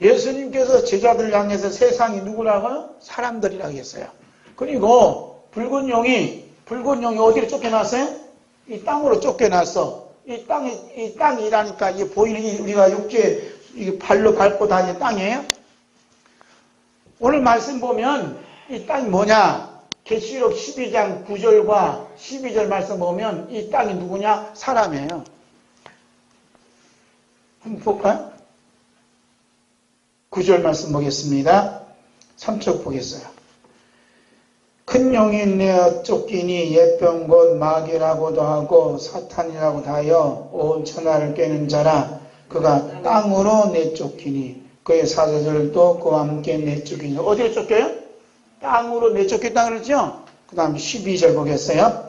예수님께서 제자들 향해서 세상이 누구라고요? 사람들이라고 했어요. 그리고 붉은 용이 붉은 용이 어디로 쫓겨났어요? 이 땅으로 쫓겨났어. 이 땅이 이 땅이라니까 이게 보이는 이 우리가 육지에 이게 발로 밟고 다니는 땅이에요. 오늘 말씀 보면 이 땅이 뭐냐? 계시록 12장 9절과 12절 말씀 보면 이 땅이 누구냐? 사람이에요. 한번 볼까요? 9절 말씀 보겠습니다. 3쪽 보겠어요. 큰 용이 내어 쫓기니 옛병 곧 마귀라고도 하고 사탄이라고도 하여 온 천하를 깨는 자라 그가 땅으로 내쫓기니 그의 사자들도 그와 함께 내쫓기니 어디로 쫓겨요? 땅으로 내쫓겼다 그러죠? 그 다음 12절 보겠어요.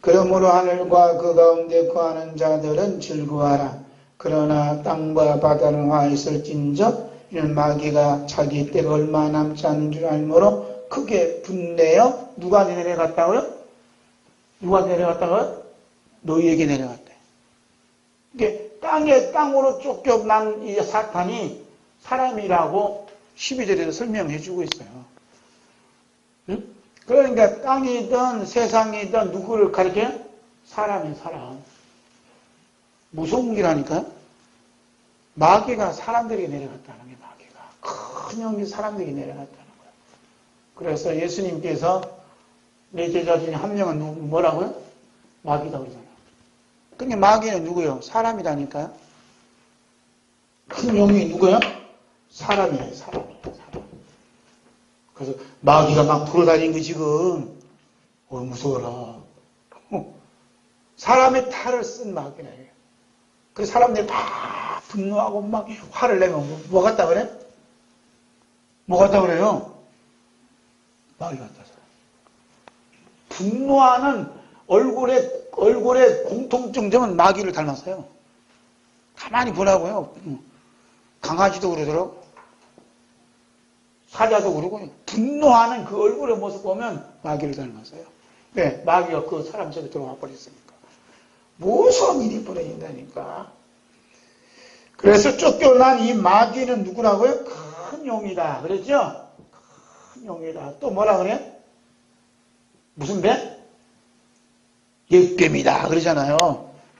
그러므로 하늘과 그 가운데 거하는 자들은 즐거워하라. 그러나 땅과 바다는 화 있을진저 이는 마귀가 자기 때가 얼마 남지 않은 줄 알므로 크게 분내어 누가 내려갔다고요? 누가 내려갔다고요? 너희에게 내려갔대. 이게 땅에 땅으로 쫓겨난 이 사탄이 사람이라고 12절에서 설명해 주고 있어요. 응? 그러니까 땅이든 세상이든 누구를 가리켜요? 사람이 사람. 무서운 기라니까요. 마귀가 사람들에게 내려갔다는 게 마귀가. 큰 형이 사람들에게 내려갔다는 거예요. 그래서 예수님께서 내 제자 중에 한 명은 누- 뭐라고요? 마귀다 그러잖아요. 근데 마귀는 누구요? 사람이라니까요. 큰 용이 누구요? 사람이에요, 사람. 그래서 마귀가 막 돌아다니는 거 지금. 어, 무서워라. 어. 사람의 탈을 쓴 마귀네. 그 사람들이 막 분노하고 막 화를 내면 뭐, 뭐 같다 그래? 뭐 같다 그래요? 마귀 같다. 분노하는 얼굴에, 얼굴에 공통점은 마귀를 닮았어요. 가만히 보라고요. 강아지도 그러더라고. 사자도 그러고요. 분노하는 그 얼굴의 모습 보면 마귀를 닮았어요. 네, 마귀가 그 사람 속에 들어와 버렸으니까. 무서운 일이 벌어진다니까. 그래서 쫓겨난 이 마귀는 누구라고요? 큰 용이다. 그랬죠? 큰 용이다. 또 뭐라 그래? 무슨 뱀? 옛뱀이다. 그러잖아요.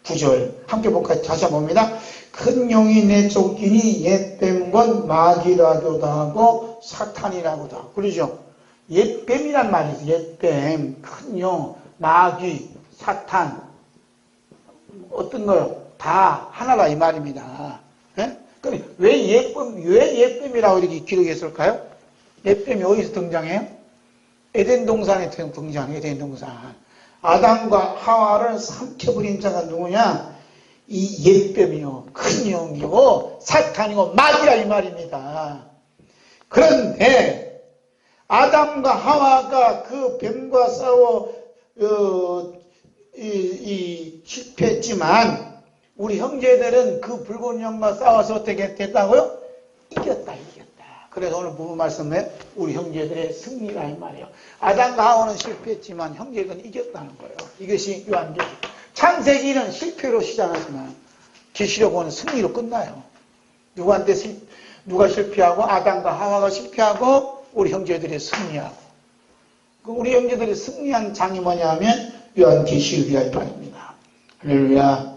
구절 함께 볼까요? 다시 봅니다. 큰 용이 내쫓기니 옛뱀건 마귀라고도 하고 사탄이라고도 하고 그러죠? 옛뱀이란 말이 있어요. 옛뱀, 큰 용, 마귀, 사탄 어떤 거요? 다 하나라 이 말입니다. 예? 예쁨, 왜 예쁨이라고 이렇게 기록했을까요? 예쁨이 어디서 등장해요? 에덴 동산에 등장해요, 에덴 동산. 아담과 하와를 삼켜버린 자가 누구냐? 이 옛뱀이요, 큰 영이고, 사탄이고, 마귀라 이 말입니다. 그런데, 아담과 하와가 그 뱀과 싸워, 어, 이, 이 실패했지만 우리 형제들은 그 붉은 영과 싸워서 어떻게 됐다고요? 이겼다 이겼다. 그래서 오늘 부부 말씀에 우리 형제들의 승리라 이 말이에요. 아담과 하와는 실패했지만 형제들은 이겼다는 거예요. 이것이 요한계시. 창세기는 실패로 시작하지만 계시록은 승리로 끝나요. 누구한테 실, 누가 실패하고 아담과 하와가 실패하고 우리 형제들이 승리하고 그 우리 형제들이 승리한 장이 뭐냐면 요한계시록이라 이 말입니다. 할렐루야.